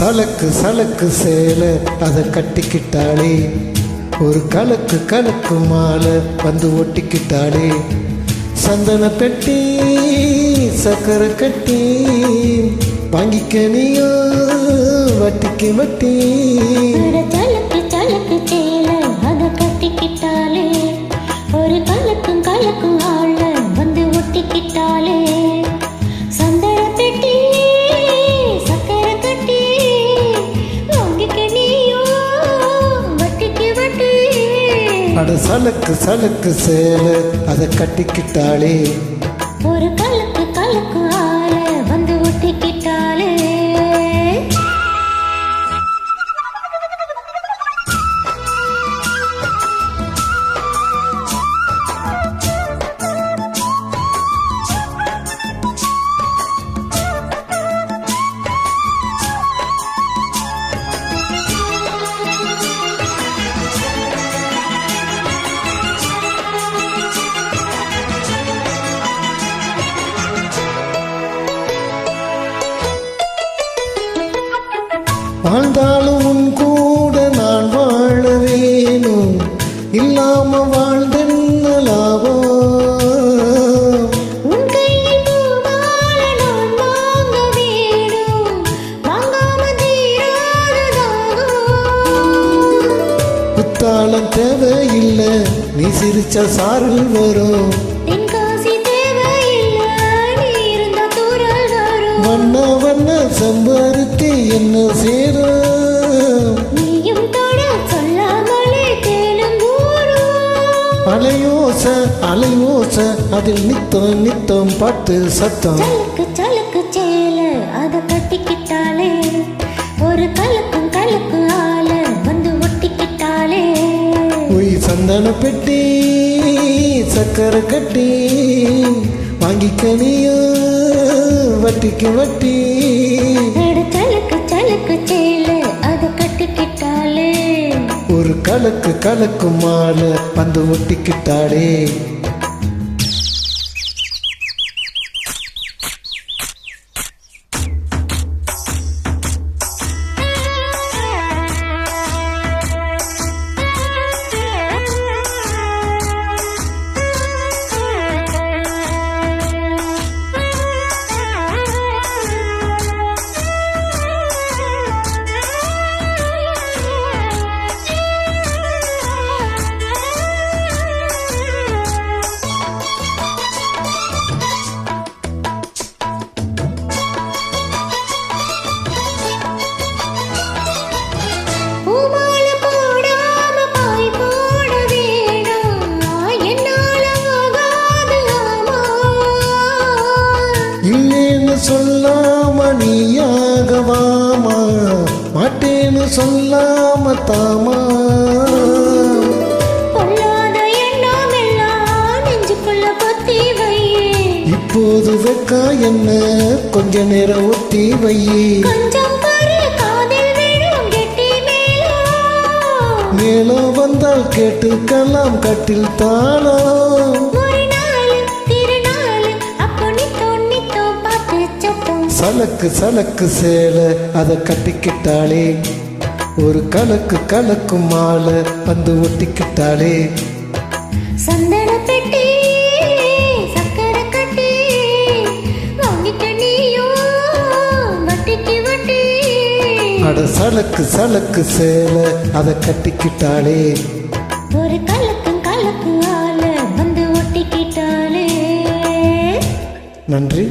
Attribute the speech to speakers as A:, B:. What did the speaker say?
A: சலக்கு சலக்கு சேலை அதை கட்டிக்கிட்டாளே. ஒரு கலக்கு கலக்கு மாலை வந்து ஒட்டிக்கிட்டாளே. சந்தன பெட்டி சக்கரை கட்டி வாங்கிக்க நீயோ வட்டிக்கு வட்டி.
B: சலக்கு சலக்கு சேலை அத கட்டிக்கிட்டாலே ஒரு கலக்கும் கலக்கும்
A: சலக்கு சலக்கு சேலை. அதை கட்டிக்கிட்டாளே.
B: ஒரு
A: வாழ்ந்தாலும் உன் கூட நான் வாழ வேணும் இல்லாம வாழ்ந்தென்ன லாபம் குத்தாலம் தேவையில்லை நீ சிரிச்ச சாரல் வரும். வண்ண வண்ண சம்பருத்தி என்ன சேரும் அலையோச அலையோச அதில் நித்தம் நித்தம் பாட்டு சத்தம்.
B: சலக்கு சேல அத கட்டிக்கிட்டாலே ஒரு கலக்கும் கலக்கும் ஆள வந்து ஒட்டிக்கிட்டாலே.
A: உய் சந்தன பெட்டி சக்கரை கட்டி வாங்கிக்க நீயும். வட்டிக்கு வட்டி
B: சலக்கு சலக்கு சேல அத கட்டிக்கிட்டாலே
A: ஒரு கலக்கு கலக்கு மாலை வந்து ஒட்டிக்கிட்டாளே. சொல்லாம தாமா? இப்போது வெக்கா என்ன? கொஞ்ச நேரம் ஒத்தி வையே.
B: மேலும்
A: வந்தால் கேட்டுக்கலாம் கட்டில் தானா? சலக்கு சலக்கு சேலை அதை கட்டிக்கிட்டாளே. ஒரு கலக்கு கலக்கு மாலை வந்து ஒட்டிக்கிட்டாளே.
B: சந்தன பெட்டி சக்கரை கட்டி வட்டி.
A: அட சலக்கு சலக்கு சேலை அதை கட்டிக்கிட்டாளே.
B: ஒரு கலக்கும் கலக்கும் ஆள வந்து ஒட்டிக்கிட்டாலே
A: நன்றி.